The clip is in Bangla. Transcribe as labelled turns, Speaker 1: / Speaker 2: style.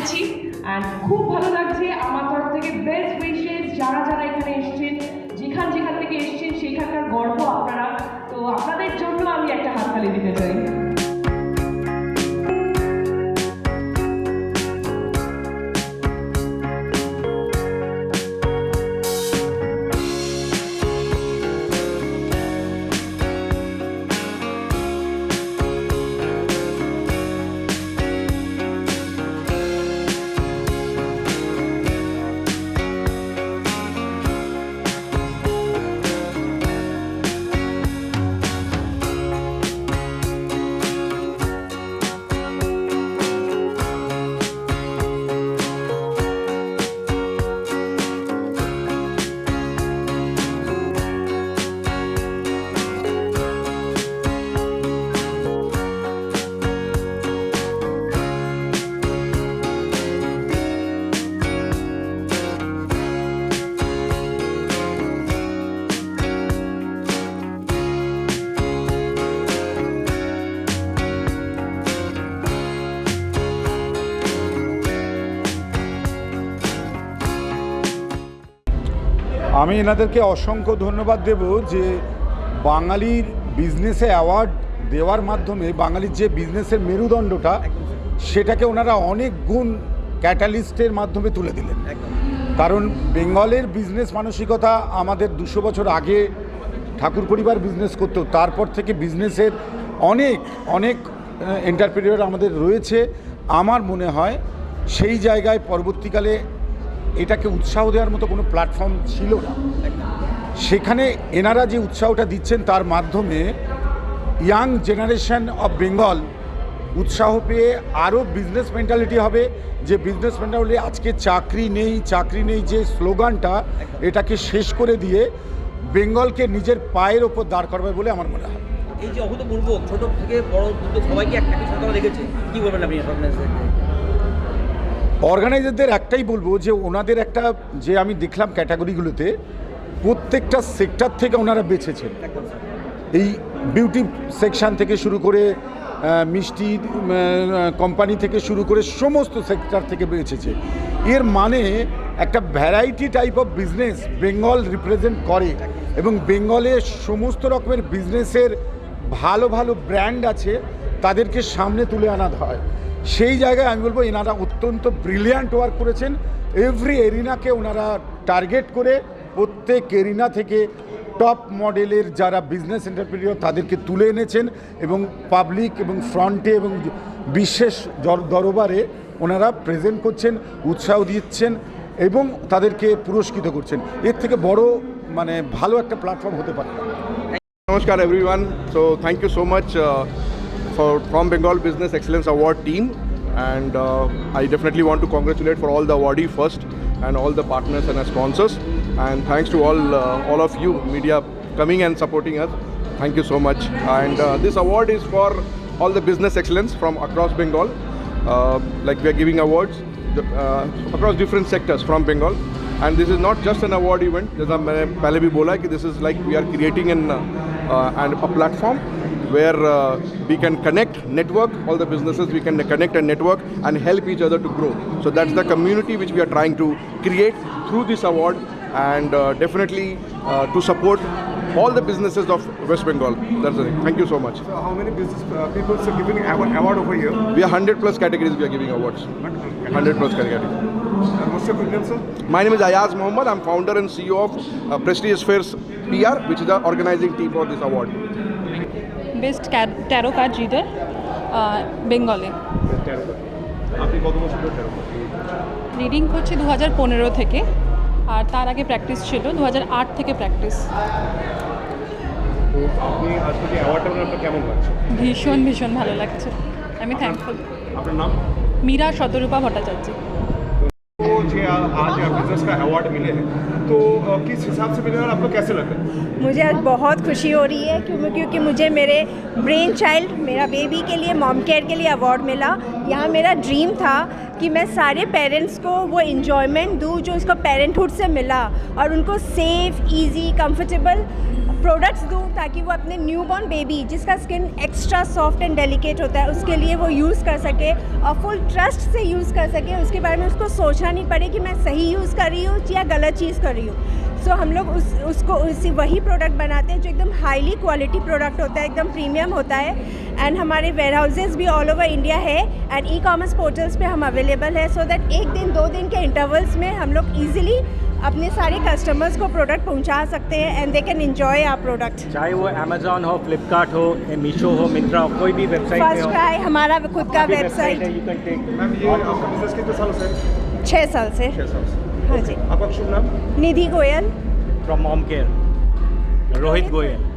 Speaker 1: এসেছি অ্যান্ড খুব ভালো লাগছে আমার তরফ থেকে বেস্ট উইশেস যারা যারা এখানে এসছেন, যেখান যেখান থেকে এসছেন সেখানকার গর্ব আপনারা। তো আপনাদের জন্য আমি একটা হাততালি দিতে চাই।
Speaker 2: আমি এনাদেরকে অসংখ্য ধন্যবাদ দেব যে বাঙালির বিজনেসে অ্যাওয়ার্ড দেওয়ার মাধ্যমে বাঙালির যে বিজনেসের মেরুদণ্ডটা সেটাকে ওনারা অনেক গুণ ক্যাটালিস্টের মাধ্যমে তুলে দিলেন। কারণ বেঙ্গলের বিজনেস মানসিকতা আমাদের দুশো বছর আগে ঠাকুর পরিবার বিজনেস করতো তারপর থেকে বিজনেসের অনেক অনেক এন্টারপ্রিনিয়র আমাদের রয়েছে। আমার মনে হয় সেই জায়গায় পরবর্তীকালে এটাকে উৎসাহ দেওয়ার মতো কোনো প্ল্যাটফর্ম ছিল না। সেখানে এনারা যে উৎসাহটা দিচ্ছেন তার মাধ্যমে ইয়াং জেনারেশন অফ বেঙ্গল উৎসাহ পেয়ে আরও বিজনেস মেন্টালিটি হবে। যে বিজনেস মেন্টালিটি আজকে চাকরি নেই চাকরি নেই যে স্লোগানটা, এটাকে শেষ করে দিয়ে বেঙ্গলকে নিজের পায়ের ওপর দাঁড় করবে বলে আমার মনে হয়।
Speaker 3: এই যে অভূতপূর্ব ছোট থেকে বড় সবাইকে একটা সাথে রেখেছে কি বলবেন আপনি
Speaker 2: অর্গানাইজারদের একটাই বলব যে ওনাদের একটা যে আমি দেখলাম ক্যাটাগরিগুলোতে, প্রত্যেকটা সেক্টর থেকে ওনারা বেছেছেন। এই বিউটি সেকশন থেকে শুরু করে মিষ্টি কোম্পানি থেকে শুরু করে সমস্ত সেক্টর থেকে বেঁচেছে এর মানে একটা variety type of business Bengal represent করে এবং বেঙ্গলে সমস্ত রকমের বিজনেসের ভালো ভালো ব্র্যান্ড আছে। তাদেরকে সামনে তুলে আনা হয়। সেই জায়গায় আমি বলব এনারা অত্যন্ত ব্রিলিয়ান্ট ওয়ার্ক করেছেন। এভরি এরিনাকে ওনারা টার্গেট করে প্রত্যেক এরিনা থেকে টপ মডেলের যারা বিজনেস এন্টারপ্রিনিয়র তাদেরকে তুলে এনেছেন এবং পাবলিক এবং ফ্রন্টে এবং বিশেষ দরবারে ওনারা প্রেজেন্ট করছেন উৎসাহ দিচ্ছেন এবং তাদেরকে পুরস্কৃত করছেন। এর থেকে বড় মানে ভালো একটা প্ল্যাটফর্ম হতে পারে।
Speaker 4: নমস্কার everyone so thank you so uh, for from Bengal Business Excellence Award team, and uh, I definitely want to congratulate for all the awardee first and all the partners and our sponsors. And thanks to all uh, all of you media coming and supporting us. Thank you so much. And uh, this award is for all the business excellence from across Bengal. Uh, like we are giving awards uh, across different sectors from Bengal. And this is not just an award event. जैसा मैंने पहले भी बोला कि this is like we are creating an uh, and a platform where uh, we can connect, network all the businesses. We can connect and network and help each other to grow. So that's the community which we are trying to create through this award, and uh, definitely uh, to support all the businesses of West Bengal. That's the thing. Thank you so much.
Speaker 5: So how many business uh, people are giving award, award over here?
Speaker 4: We are 100 plus categories. We are giving awards. 100 plus categories.
Speaker 5: What's your name, sir?
Speaker 4: My name is Ayaz Mohammed. I'm founder and CEO of uh, Prestige Fairs PR, which is the organizing team for this award.
Speaker 6: Best tarot card reader বেঙ্গলে রিডিং করছি দু হাজার পনেরো থেকে আর তার আগে প্র্যাকটিস ছিল দু হাজার আট থেকে প্র্যাকটিস ভীষণ ভীষণ ভালো লাগছে। আমি থ্যাঙ্কফুল
Speaker 5: আপনার नाम
Speaker 6: মীরা শতরূপা ভট্টাচার্য।
Speaker 5: जे आज बिज़नेस का अवार्ड मिले हैं तो किस हिसाब से मिले और आपको कैसे लगा?
Speaker 7: मुझे आज बहुत खुशी हो रही है क्यों- क्योंकि मुझे मेरे ब्रेन चाइल्ड मेरा बेबी के लिए मॉम केयर के लिए अवार्ड मिला। यहाँ मेरा ड्रीम था कि मैं सारे पेरेंट्स को वो इन्जॉयमेंट दूँ जो उसको पेरेंटहुड से मिला और उनको सेफ़ इजी कंफर्टेबल प्रोडक्ट्स दूँ ताकि वो अपने न्यूबॉर्न बेबी जिसका skin extra soft and delicate होता है उसके लिए वो यूज़ कर सके और फुल ट्रस्ट से यूज़ कर सके। उसके बारे में उसको सोचना नहीं पड़े कि मैं सही यूज़ कर रही हूँ या गलत चीज़ कर रही हूँ। सो so, हम लोग उस उसको उसी वही प्रोडक्ट बनाते हैं जो एकदम हाईली क्वालिटी प्रोडक्ट होता है एकदम प्रीमियम होता है। एंड हमारे वेयर हाउसेज भी ऑल ओवर इंडिया है एंड ई कॉमर्स पोर्टल्स पे हम अवेलेबल है सो so दैट एक दिन दो दिन के इंटरवल्स में हम लोग ईजिली अपने सारे कस्टमर्स को प्रोडक्ट पहुँचा सकते हैं and they can enjoy our product
Speaker 8: चाहे वो अमेजोन हो फ्लिपकार्ट हो मीशो हो मिंत्रा हो कोई भी वेबसाइट पे
Speaker 7: फ़र्स्ट
Speaker 8: ट्राई
Speaker 7: क्राई हमारा खुद का वेबसाइट
Speaker 8: है यू कैन टेक
Speaker 5: मैम ये आपका बिज़नेस कितने सालों से? है
Speaker 7: छः साल से।
Speaker 5: छः साल से।
Speaker 7: हाँ जी।
Speaker 5: आपका शुभ नाम?
Speaker 7: Nidhi Goyal.
Speaker 8: From mom care Rohit Goyal.